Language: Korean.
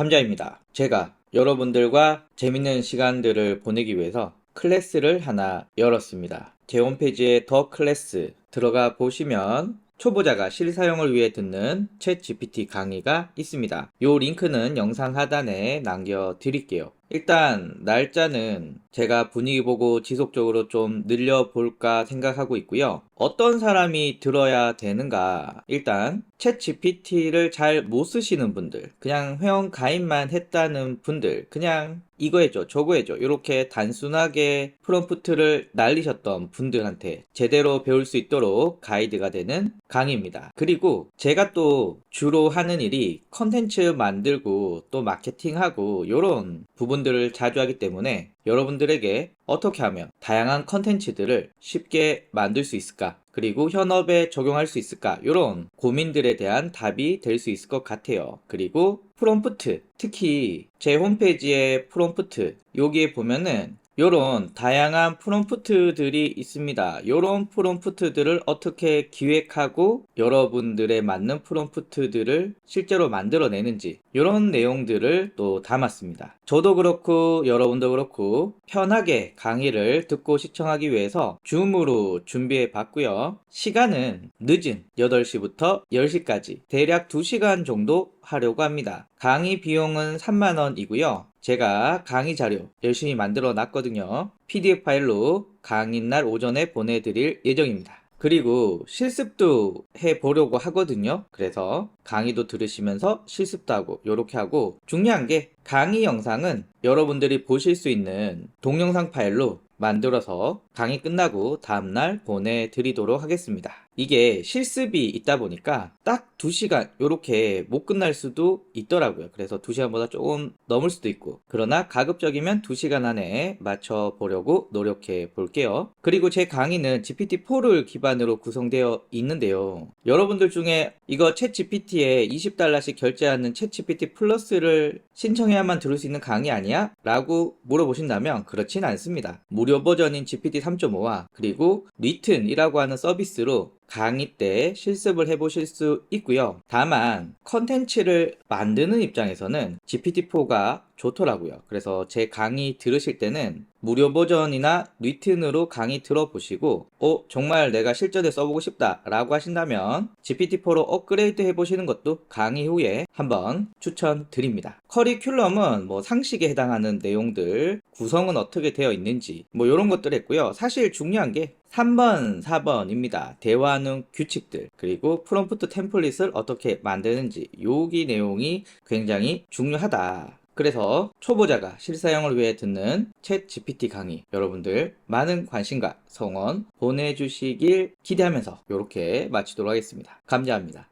감자입니다. 제가 여러분들과 재밌는 시간들을 보내기 위해서 클래스를 하나 열었습니다. 제 홈페이지에 더 클래스 들어가 보시면 초보자가 실사용을 위해 듣는 챗 GPT 강의가 있습니다. 요 링크는 영상 하단에 남겨 드릴게요. 일단 날짜는 제가 분위기 보고 지속적으로 좀 늘려볼까 생각하고 있고요. 어떤 사람이 들어야 되는가? 일단 챗 GPT를 잘 못 쓰시는 분들, 그냥 회원 가입만 했다는 분들, 그냥 이거 해줘, 저거 해줘, 이렇게 단순하게 프롬프트를 날리셨던 분들한테 제대로 배울 수 있도록 가이드가 되는 강의입니다. 그리고 제가 또 주로 하는 일이 컨텐츠 만들고 또 마케팅하고 이런 부분 들을 자주 하기 때문에 여러분들에게 어떻게 하면 다양한 컨텐츠들을 쉽게 만들 수 있을까? 그리고 현업에 적용할 수 있을까? 이런 고민들에 대한 답이 될 수 있을 것 같아요. 그리고 프롬프트, 특히 제 홈페이지의 프롬프트, 여기에 보면은 요런 다양한 프롬프트들이 있습니다. 요런 프롬프트들을 어떻게 기획하고 여러분들의 맞는 프롬프트들을 실제로 만들어내는지 요런 내용들을 또 담았습니다. 저도 그렇고 여러분도 그렇고 편하게 강의를 듣고 시청하기 위해서 줌으로 준비해 봤고요. 시간은 늦은 8시부터 10시까지 대략 2시간 정도 하려고 합니다. 강의 비용은 3만원이고요. 제가 강의 자료 열심히 만들어 놨거든요. PDF 파일로 강의 날 오전에 보내드릴 예정입니다. 그리고 실습도 해 보려고 하거든요. 그래서 강의도 들으시면서 실습도 하고 요렇게 하고 중요한 게 강의 영상은 여러분들이 보실 수 있는 동영상 파일로 만들어서 강의 끝나고 다음날 보내드리도록 하겠습니다. 이게 실습이 있다 보니까 딱 2시간 요렇게 못 끝날 수도 있더라고요. 그래서 2시간보다 조금 넘을 수도 있고 그러나 가급적이면 2시간 안에 맞춰 보려고 노력해 볼게요. 그리고 제 강의는 GPT-4를 기반으로 구성되어 있는데요. 여러분들 중에 이거 챗 GPT에 20달러씩 결제하는 챗 GPT 플러스를 신청해야만 들을 수 있는 강의 아니야? 라고 물어보신다면 그렇진 않습니다. 무료 버전인 GPT 3.5와 그리고 리튼이라고 하는 서비스로 강의 때 실습을 해보실 수 있고요. 다만 컨텐츠를 만드는 입장에서는 GPT-4가 좋더라고요. 그래서 제 강의 들으실 때는 무료 버전이나 리튼으로 강의 들어보시고 어 정말 내가 실전에 써보고 싶다 라고 하신다면 GPT-4로 업그레이드 해보시는 것도 강의 후에 한번 추천드립니다. 커리큘럼은 뭐 상식에 해당하는 내용들 구성은 어떻게 되어 있는지 뭐 이런 것들 했고요. 사실 중요한 게 3번, 4번입니다. 대화하는 규칙들, 그리고 프롬프트 템플릿을 어떻게 만드는지, 여기 내용이 굉장히 중요하다. 그래서 초보자가 실사용을 위해 듣는 챗 GPT 강의 여러분들 많은 관심과 성원 보내주시길 기대하면서 이렇게 마치도록 하겠습니다. 감사합니다.